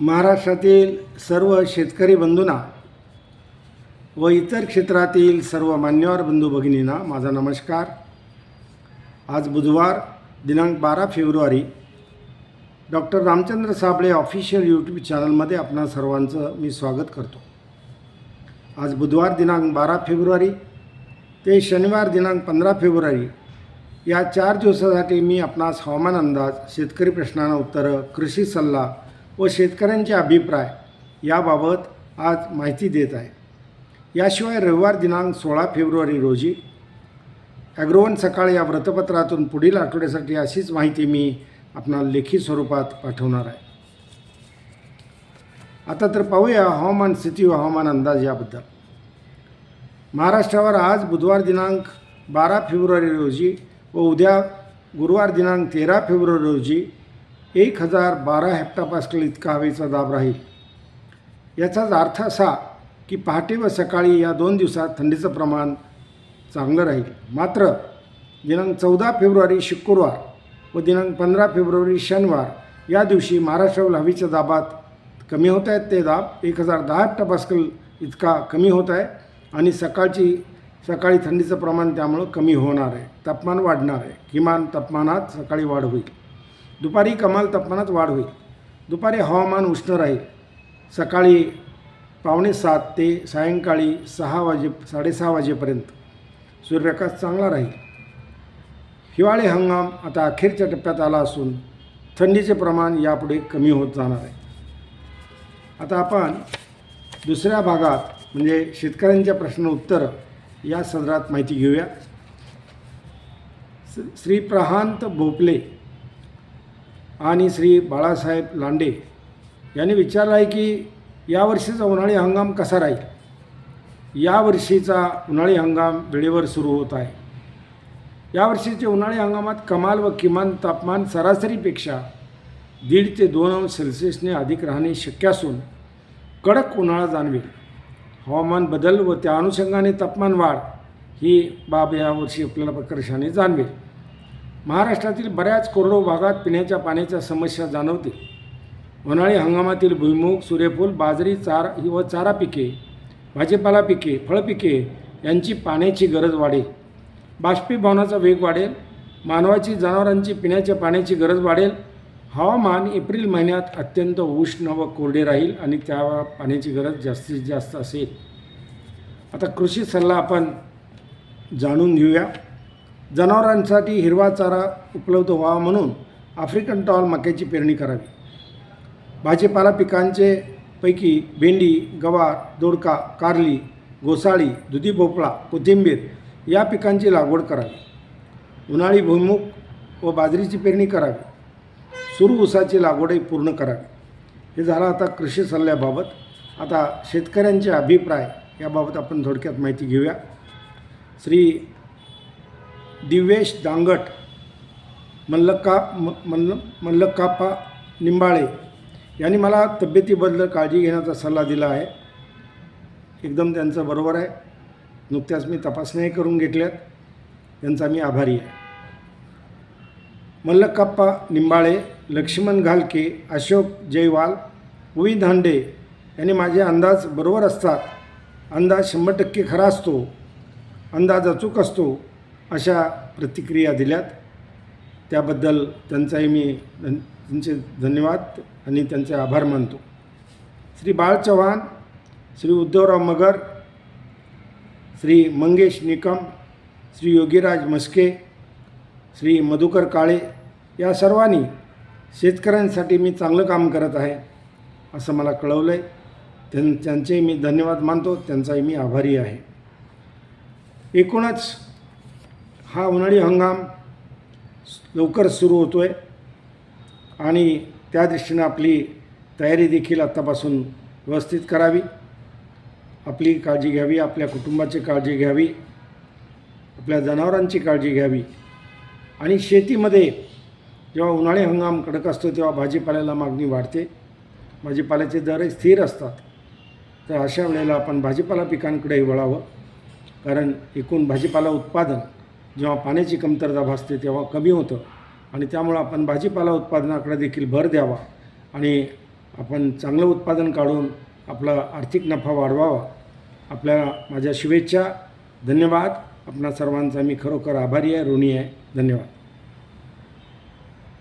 महाराष्ट्रातील सर्व शेतकरी बंधूंना व इतर क्षेत्रातील सर्व मान्यवर बंधू भगिनींना माझा नमस्कार. आज बुधवार दिनांक बारा February doctor Ramchandra Sable official YouTube चॅनलमध्ये आपणा सर्वांचं मी स्वागत करतो. आज बुधवार दिनांक बारा फेब्रुवारी ते शनिवार दिनांक पंधरा फेब्रुवारी या चार दिवसासाठी मी आपणास हवामान अंदाज शेतकरी प्रश्नांना उत्तरं कृषी सल्ला व शेतकऱ्यांचे अभिप्राय याबाबत आज माहिती देत आहे. याशिवाय रविवार दिनांक सोळा फेब्रुवारी रोजी ॲग्रोवन सकाळ या वृत्तपत्रातून पुढील आठवड्यासाठी अशीच माहिती मी आपणाला लेखी स्वरूपात पाठवणार आहे. आता तर पाहूया हवामान स्थिती व हवामान अंदाज याबद्दल. महाराष्ट्रावर आज बुधवार दिनांक बारा फेब्रुवारी रोजी व उद्या गुरुवार दिनांक तेरा फेब्रुवारी रोजी एक हजार बारा हेक्टापास्कल इतका हवेचा दाब राहील. याचाच अर्थ असा की पहाटे व सकाळी या दोन दिवसात थंडीचं प्रमाण चांगलं राहील. मात्र दिनांक चौदा फेब्रुवारी शुक्रवार व दिनांक पंधरा फेब्रुवारी शनिवार या दिवशी महाराष्ट्रावर हवेच्या दाबात कमी होत आहेत. ते दाब एक हजार दहा हेक्टापास्कल इतका कमी होत आहे आणि सकाळची सकाळी थंडीचं प्रमाण त्यामुळं कमी होणार आहे. तापमान वाढणार आहे. किमान तापमानात सकाळी वाढ होईल. दुपारी कमाल तापमानात वाढ होईल. दुपारी हवामान उष्ण राहील. सकाळी पावणे सात ते सायंकाळी सहा वाजे साडेसहा वाजेपर्यंत सूर्यप्रकाश चांगला राहील. हिवाळी हंगाम आता अखेरच्या टप्प्यात आला असून थंडीचे प्रमाण यापुढे कमी होत जाणार आहे. आता आपण दुसऱ्या भागात म्हणजे शेतकऱ्यांच्या प्रश्न उत्तर या सदरात माहिती घेऊया. श्री प्रहांत भोपले आणि श्री बाळासाहेब लांडे यांनी विचारलं आहे की यावर्षीचा उन्हाळी हंगाम कसा राहील? यावर्षीचा उन्हाळी हंगाम वेळेवर सुरू होत आहे. यावर्षीच्या उन्हाळी हंगामात कमाल व किमान तापमान सरासरीपेक्षा दीड ते दोन अंश सेल्सिअसने अधिक राहणे शक्य असून कडक उन्हाळा जाणवेल. हवामान बदल व त्या अनुषंगाने तापमान वाढ ही बाब यावर्षी आपल्याला प्रकर्षाने जाणवेल. महाराष्ट्रातील बऱ्याच कोरडो भागात पिण्याच्या पाण्याच्या समस्या जाणवते. उन्हाळी हंगामातील भुईमूग सूर्यफूल बाजरी चार व चारा पिके भाजीपाला पिके फळपिके यांची पाण्याची गरज वाढेल. बाष्पीभवनाचा वेग वाढेल. मानवाची जनावरांची पिण्याच्या पाण्याची गरज वाढेल. हवामान एप्रिल महिन्यात अत्यंत उष्ण व कोरडे राहील आणि त्या पाण्याची गरज जास्तीत जास्त असेल. आता कृषी सल्ला आपण जाणून घेऊया. जनावरांसाठी हिरवा चारा उपलब्ध व्हावा म्हणून आफ्रिकन टॉल मक्याची पेरणी करावी. भाजीपाला पिकांचे पैकी भेंडी गवार दोडका कारली घोसाळी दुधी भोपळा कोथिंबीर या पिकांची लागवड करावी. उन्हाळी भुईमूग व बाजरीची पेरणी करावी. सुरू ऊसाची लागवडही पूर्ण करावी. हे झालं आता कृषी सल्ल्याबाबत. आता शेतकऱ्यांचे अभिप्राय याबाबत आपण थोडक्यात माहिती घेऊया. श्री दिवेश दांगट मल्लक्का म मल्ल मल्लक्काप्पा निंबाळे यांनी मला तब्येतीबद्दल काळजी घेण्याचा सल्ला दिला आहे. एकदम त्यांचं बरोबर आहे. नुकत्याच मी तपासण्याही करून घेतल्यात. त्यांचा मी आभारी आहे. मल्लक्काप्पा निंबाळे लक्ष्मण घालके अशोक जयवाल उई धांडे यांनी माझे अंदाज बरोबर असतात. अंदाज शंभर टक्के खरा असतो. अंदाज अचूक असतो. अशा प्रतिक्रिया दिल्यात. त्याबद्दल त्यांचाही मी धन त्यांचे धन्यवाद आणि त्यांचे आभार मानतो. श्री बाळ चव्हाण श्री उद्धवराव मगर श्री मंगेश निकम श्री योगीराज मस्के श्री मधुकर काळे या सर्वांनी शेतकऱ्यांसाठी मी चांगलं काम करत आहे असं मला कळवलं आहे त्यां त्यांचेही मी धन्यवाद मानतो. त्यांचाही मी आभारी आहे. एकूणच हा उन्हाळी हंगाम लवकर सुरू होतो आहे आणि त्या दृष्टीनं आपली तयारी देखील आत्तापासून व्यवस्थित करावी. आपली काळजी घ्यावी आपल्या कुटुंबाची काळजी घ्यावी आपल्या जनावरांची काळजी घ्यावी. आणि शेतीमध्ये जेव्हा उन्हाळी हंगाम कडक असतो तेव्हा भाजीपाल्याला मागणी वाढते. भाजीपाल्याचे दर स्थिर असतात. तर अशा वेळेला आपण भाजीपाला पिकांकडे वळावं. कारण एकूण भाजीपाला उत्पादन जेव्हा पाण्याची कमतरता भासते तेव्हा कमी होतं. आणि त्यामुळं आपण भाजीपाला उत्पादनाकडे देखील भर द्यावा आणि आपण चांगलं उत्पादन काढून आपला आर्थिक नफा वाढवावा. आपल्याला माझ्या शुभेच्छा. धन्यवाद. आपणा सर्वांचा मी खरोखर आभारी आहे ऋणी आहे. धन्यवाद.